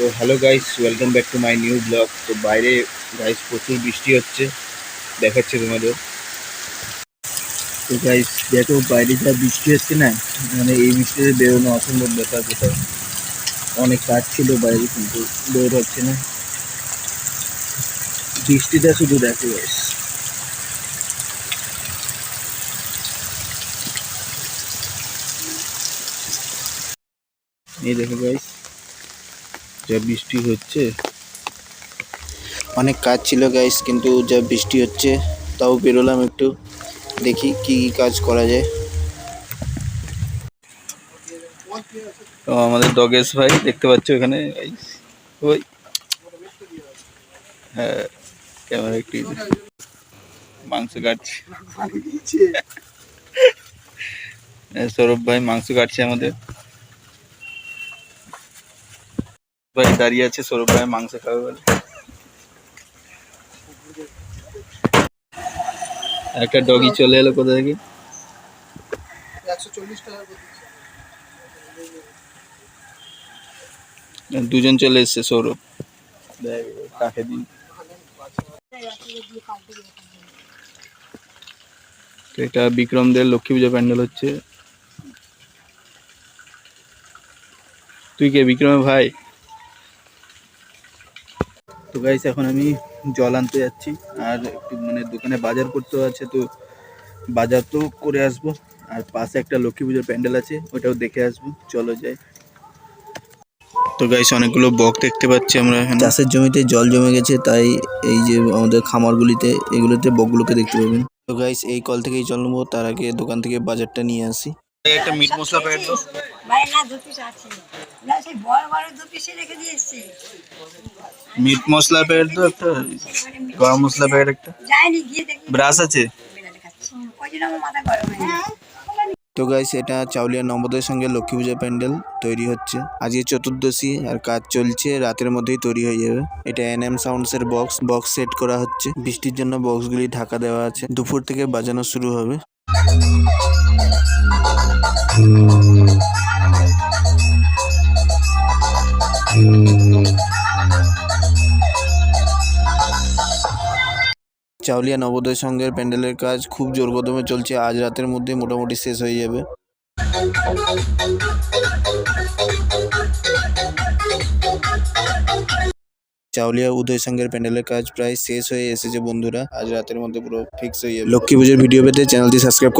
তো hello guys welcome back to my new blog তো বাইরে গাইস প্রচুর বৃষ্টি হচ্ছে। দেখাচ্ছে তোমাদের। তো গাইস দেখো বাইরে যা বৃষ্টি হচ্ছে না মানে এই বৃষ্টিতে বেরোনো অসম্ভব ব্যাপার, কোথাও অনেক কাজ ছিল বাইরে, কিন্তু বের হচ্ছে না। বৃষ্টিটা শুধু দেখো গাইস এই দেখো গাইস যা বৃষ্টি হচ্ছে। অনেক কাজ ছিল গাইস কিন্তু যা বৃষ্টি হচ্ছে তাও বেরোলাম একটু। দেখি কি কি কাজ করা যায়। তো আমাদের ডগেশ ভাই দেখতে পাচ্ছ এখানে ওই। হ্যাঁ ক্যামেরা একটু মাংস কাটছে। হ্যাঁ, সৌরভ ভাই মাংস কাটছে আমাদের। ভাই, দাঁড়িয়ে আছে, সৌরভ ভাই, মাংস খাবে বলে। একটা ডগি চলে এলো কোথা থেকে? দুজন চলে এসছে, সৌরভ। কাকে দিন এটা বিক্রমদের লক্ষ্মী পূজা প্যান্ডেল হচ্ছে। তুই কে, বিক্রমের ভাই? গাইস এখন আমি জল আনতে যাচ্ছি। আর একটু মানে দোকানে বাজার করতেও আছে তো বাজার তো করে আসব। আর পাশে একটা লক্ষ্মী পুজোর প্যান্ডেল আছে ওটাও দেখে আসব। চলো যাই। তো গাইস অনেকগুলো বক দেখতে পাচ্ছি আমরা এখানে। চাষের জমিতে জল জমে গেছে তাই এই যে আমাদের খামারগুলিতে এগুলোতে বকগুলোকে দেখতে পাবেন। তো গাইস এই কল থেকেই জল নেব তার আগে দোকান থেকে বাজারটা নিয়ে আসি। একটা মিট মশলা প্যাকেট দাও। ভাই না আছে। মিট মশলা প্যাকেট দাও একটা গরম মশলা প্যাকেট একটা। ব্রাশ আছে? তো গাইস এটা চাউলিয়া নবোদয়ের সঙ্গে লক্ষ্মী পূজা প্যান্ডেল তৈরি হচ্ছে। আজকে চতুর্দশী আর কাজ চলছে রাতের মধ্যেই তৈরি হয়ে যাবে। এটা এন এম সাউন্ডস এর বক্স বক্স সেট করা হচ্ছে। বৃষ্টির জন্য বক্সগুলি ঢাকা দেওয়া আছে। দুপুর থেকে বাজানো শুরু হবে। চাউলিয়া নবোদয় সংঘের প্যান্ডেলের কাজ খুব জোর কদমে চলছে। আজ রাতের মধ্যে মোটামুটি শেষ হয়ে যাবে। চাউলিয়া উদয় সংঘের প্যান্ডেলের কাজ প্রায় শেষ হয়ে এসেছে বন্ধুরা। আজ রাতের মধ্যে পুরো ফিক্স হয়ে যাবে। লক্ষ্মী পুজোর ভিডিও পেতে চ্যানেলটি সাবস্ক্রাইব করো।